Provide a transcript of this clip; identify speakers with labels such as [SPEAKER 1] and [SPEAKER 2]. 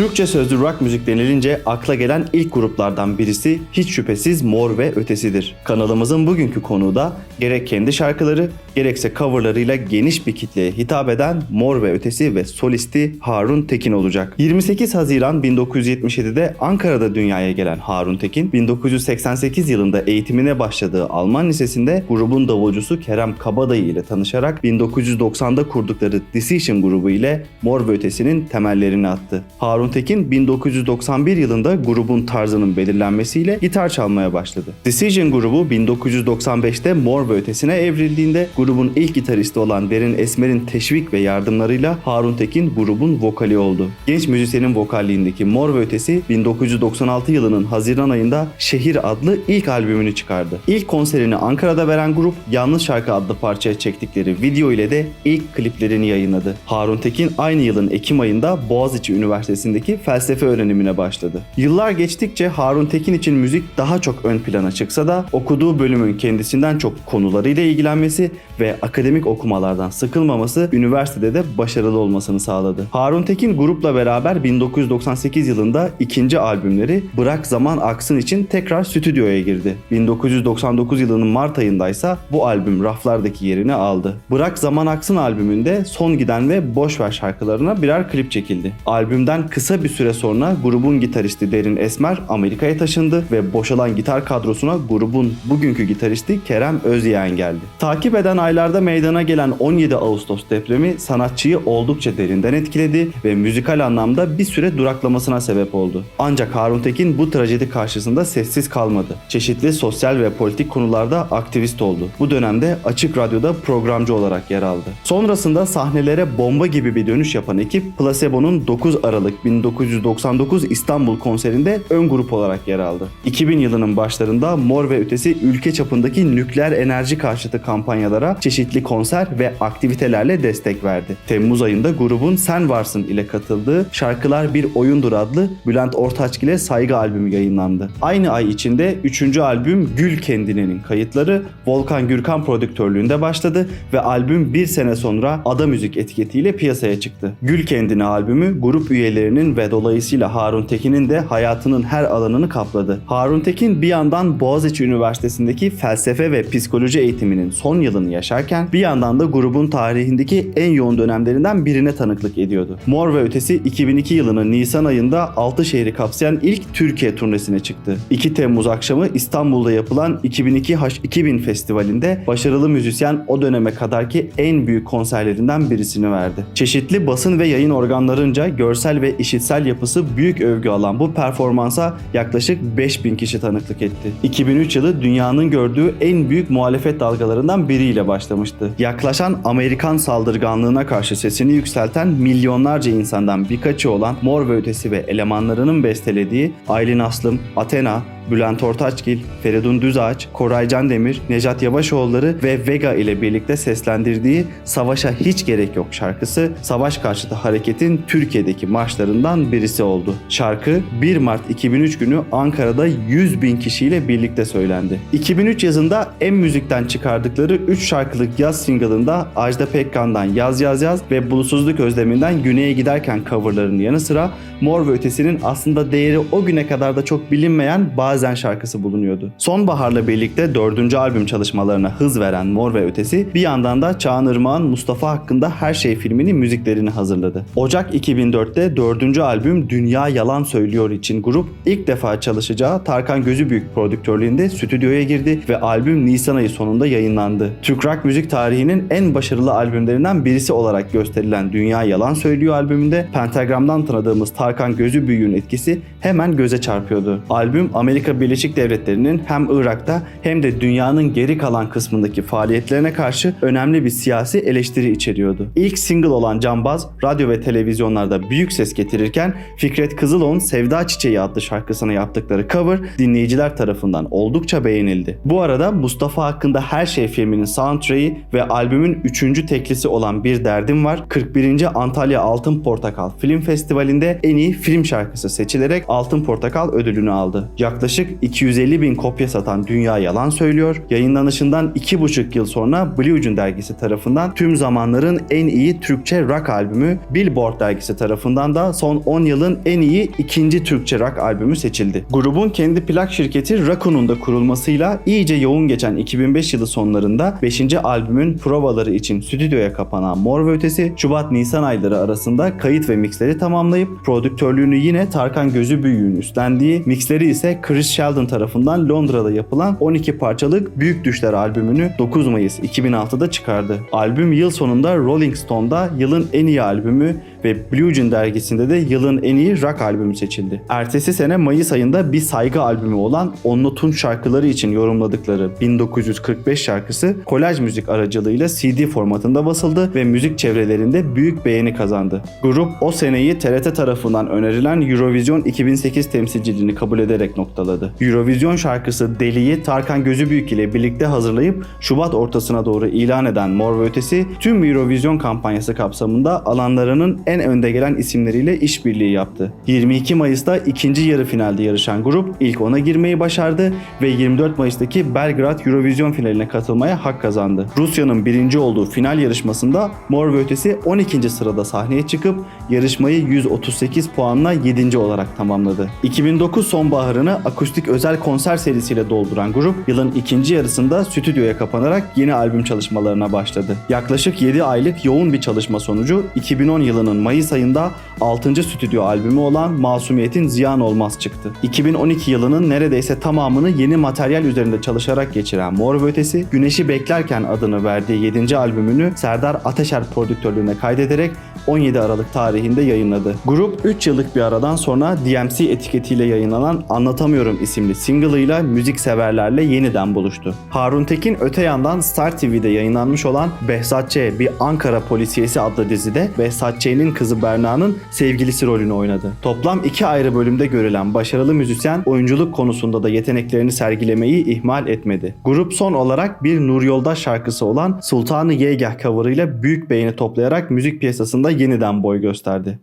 [SPEAKER 1] Türkçe sözlü rock müzik denilince akla gelen ilk gruplardan birisi hiç şüphesiz Mor ve Ötesi'dir. Kanalımızın bugünkü konuğu da gerek kendi şarkıları gerekse coverlarıyla geniş bir kitleye hitap eden Mor ve Ötesi ve solisti Harun Tekin olacak. 28 Haziran 1977'de Ankara'da dünyaya gelen Harun Tekin, 1988 yılında eğitimine başladığı Alman Lisesi'nde grubun davulcusu Kerem Kabadayı ile tanışarak 1990'da kurdukları Decision grubu ile Mor ve Ötesi'nin temellerini attı. Harun Tekin 1991 yılında grubun tarzının belirlenmesiyle gitar çalmaya başladı. Decision grubu 1995'te Mor ve Ötesi'ne evrildiğinde grubun ilk gitaristi olan Derin Esmer'in teşvik ve yardımlarıyla Harun Tekin grubun vokali oldu. Genç müzisyenin vokalliğindeki Mor ve Ötesi 1996 yılının Haziran ayında Şehir adlı ilk albümünü çıkardı. İlk konserini Ankara'da veren grup Yalnız Şarkı adlı parçaya çektikleri video ile de ilk kliplerini yayınladı. Harun Tekin aynı yılın Ekim ayında Boğaziçi Üniversitesi'ndeki felsefe öğrenimine başladı. Yıllar geçtikçe Harun Tekin için müzik daha çok ön plana çıksa da okuduğu bölümün kendisinden çok konularıyla ilgilenmesi ve akademik okumalardan sıkılmaması üniversitede de başarılı olmasını sağladı. Harun Tekin grupla beraber 1998 yılında ikinci albümleri Bırak Zaman Aksın için tekrar stüdyoya girdi. 1999 yılının Mart ayındaysa bu albüm raflardaki yerini aldı. Bırak Zaman Aksın albümünde Son Giden ve Boş Ver şarkılarına birer klip çekildi. Albümden kısa bir süre sonra grubun gitaristi Derin Esmer Amerika'ya taşındı ve boşalan gitar kadrosuna grubun bugünkü gitaristi Kerem Özyeğen geldi. Takip eden aylarda meydana gelen 17 Ağustos depremi sanatçıyı oldukça derinden etkiledi ve müzikal anlamda bir süre duraklamasına sebep oldu. Ancak Harun Tekin bu trajedi karşısında sessiz kalmadı. Çeşitli sosyal ve politik konularda aktivist oldu. Bu dönemde Açık Radyo'da programcı olarak yer aldı. Sonrasında sahnelere bomba gibi bir dönüş yapan ekip Placebo'nun 9 Aralık 1999 İstanbul konserinde ön grup olarak yer aldı. 2000 yılının başlarında Mor ve Ötesi ülke çapındaki nükleer enerji karşıtı kampanyalara çeşitli konser ve aktivitelerle destek verdi. Temmuz ayında grubun Sen Varsın ile katıldığı Şarkılar Bir Oyundur adlı Bülent Ortaçgil ile saygı albümü yayınlandı. Aynı ay içinde 3. albüm Gül Kendine'nin kayıtları Volkan Gürkan prodüktörlüğünde başladı ve albüm bir sene sonra Ada Müzik etiketiyle piyasaya çıktı. Gül Kendine albümü grup üyelerinin ve dolayısıyla Harun Tekin'in de hayatının her alanını kapladı. Harun Tekin bir yandan Boğaziçi Üniversitesi'ndeki felsefe ve psikoloji eğitiminin son yılını yaşarken bir yandan da grubun tarihindeki en yoğun dönemlerinden birine tanıklık ediyordu. Mor ve Ötesi 2002 yılının Nisan ayında 6 şehri kapsayan ilk Türkiye turnesine çıktı. 2 Temmuz akşamı İstanbul'da yapılan 2002 H2000 Festivali'nde başarılı müzisyen o döneme kadarki en büyük konserlerinden birisini verdi. Çeşitli basın ve yayın organlarınca görsel ve işitsel yapısı büyük övgü alan bu performansa yaklaşık 5000 kişi tanıklık etti. 2003 yılı dünyanın gördüğü en büyük muhalefet dalgalarından biriyle başlamıştı. Yaklaşan Amerikan saldırganlığına karşı sesini yükselten milyonlarca insandan birkaçı olan Mor ve Ötesi ve elemanlarının bestelediği Aylin Aslım, Athena, Bülent Ortaçgil, Feridun Düzağaç, Koray Candemir, Necat Yavaşoğulları ve Vega ile birlikte seslendirdiği Savaşa Hiç Gerek Yok şarkısı savaş karşıtı hareketin Türkiye'deki marşlarından birisi oldu. Şarkı 1 Mart 2003 günü Ankara'da 100 bin kişiyle birlikte söylendi. 2003 yazında M Müzik'ten çıkardıkları 3 şarkılık yaz single'ında Ajda Pekkan'dan Yaz Yaz Yaz ve Bulutsuzluk Özleminden Güney'e giderken coverlarının yanı sıra Mor ve Ötesi'nin aslında değeri o güne kadar da çok bilinmeyen Bazen şarkısı bulunuyordu. Sonbaharla birlikte dördüncü albüm çalışmalarına hız veren Mor ve Ötesi bir yandan da Çağan Irmak'ın Mustafa hakkında Her Şey filmini müziklerini hazırladı. Ocak 2004'te dördüncü albüm Dünya Yalan Söylüyor için grup ilk defa çalışacağı Tarkan Gözübüyük prodüktörlüğünde stüdyoya girdi ve albüm Nisan ayı sonunda yayınlandı. Türk rock müzik tarihinin en başarılı albümlerinden birisi olarak gösterilen Dünya Yalan Söylüyor albümünde Pentagram'dan tanıdığımız Tarkan Gözübüyük'ün etkisi hemen göze çarpıyordu. Albüm Amerika Birleşik Devletleri'nin hem Irak'ta hem de dünyanın geri kalan kısmındaki faaliyetlerine karşı önemli bir siyasi eleştiri içeriyordu. İlk single olan Cambaz, radyo ve televizyonlarda büyük ses getirirken Fikret Kızılok'un Sevda Çiçeği adlı şarkısına yaptıkları cover dinleyiciler tarafından oldukça beğenildi. Bu arada Mustafa hakkında Her Şey filminin soundtrack'i ve albümün 3. teklisi olan Bir Derdim Var 41. Antalya Altın Portakal Film Festivali'nde en iyi film şarkısı seçilerek Altın Portakal ödülünü aldı. Yaklaşık Yaklaşık 250 bin kopya satan Dünya Yalan Söylüyor, yayınlanışından 2,5 yıl sonra Blue Jean dergisi tarafından tüm zamanların en iyi Türkçe rock albümü, Billboard dergisi tarafından da son 10 yılın en iyi ikinci Türkçe rock albümü seçildi. Grubun kendi plak şirketi Raccoon'un da kurulmasıyla iyice yoğun geçen 2005 yılı sonlarında 5. albümün provaları için stüdyoya kapanan Mor ve Ötesi, Şubat-Nisan ayları arasında kayıt ve mixleri tamamlayıp prodüktörlüğünü yine Tarkan Gözü Büyük'ün üstlendiği, mixleri ise Chris Sheldon tarafından Londra'da yapılan 12 parçalık Büyük Düşler albümünü 9 Mayıs 2006'da çıkardı. Albüm yıl sonunda Rolling Stone'da yılın en iyi albümü ve Blue Jean dergisinde de yılın en iyi rock albümü seçildi. Ertesi sene Mayıs ayında bir saygı albümü olan Onlu Tunç şarkıları için yorumladıkları 1945 şarkısı kolaj müzik aracılığıyla CD formatında basıldı ve müzik çevrelerinde büyük beğeni kazandı. Grup o seneyi TRT tarafından önerilen Eurovision 2008 temsilciliğini kabul ederek noktaladı. Eurovision şarkısı Deli'yi Tarkan Gözübüyük ile birlikte hazırlayıp Şubat ortasına doğru ilan eden Mor ve Ötesi tüm Eurovision kampanyası kapsamında alanlarının en önde gelen isimleriyle işbirliği yaptı. 22 Mayıs'ta ikinci yarı finalde yarışan grup ilk ona girmeyi başardı ve 24 Mayıs'taki Belgrad Eurovision finaline katılmaya hak kazandı. Rusya'nın birinci olduğu final yarışmasında Mor ve Ötesi 12. sırada sahneye çıkıp yarışmayı 138 puanla 7. olarak tamamladı. 2009 sonbaharını akustik özel konser serisiyle dolduran grup yılın ikinci yarısında stüdyoya kapanarak yeni albüm çalışmalarına başladı. Yaklaşık 7 aylık yoğun bir çalışma sonucu 2010 yılının Mayıs ayında 6. stüdyo albümü olan Masumiyet'in Ziyan Olmaz çıktı. 2012 yılının neredeyse tamamını yeni materyal üzerinde çalışarak geçiren Mor ve Ötesi, Güneşi Beklerken adını verdiği 7. albümünü Serdar Ateşer prodüktörlüğüne kaydederek 17 Aralık tarihinde yayınladı. Grup 3 yıllık bir aradan sonra DMC etiketiyle yayınlanan Anlatamıyorum isimli single'ıyla müzik severlerle yeniden buluştu. Harun Tekin öte yandan Star TV'de yayınlanmış olan Behzat Ç. Bir Ankara Polisiyesi adlı dizide Behzat Ç'nin kızı Berna'nın sevgilisi rolünü oynadı. Toplam iki ayrı bölümde görülen başarılı müzisyen oyunculuk konusunda da yeteneklerini sergilemeyi ihmal etmedi. Grup son olarak bir Nur Yoldaş şarkısı olan Sultanı Yeygah cover'ıyla büyük beğeni toplayarak müzik piyasasında yeniden boy gösterdi.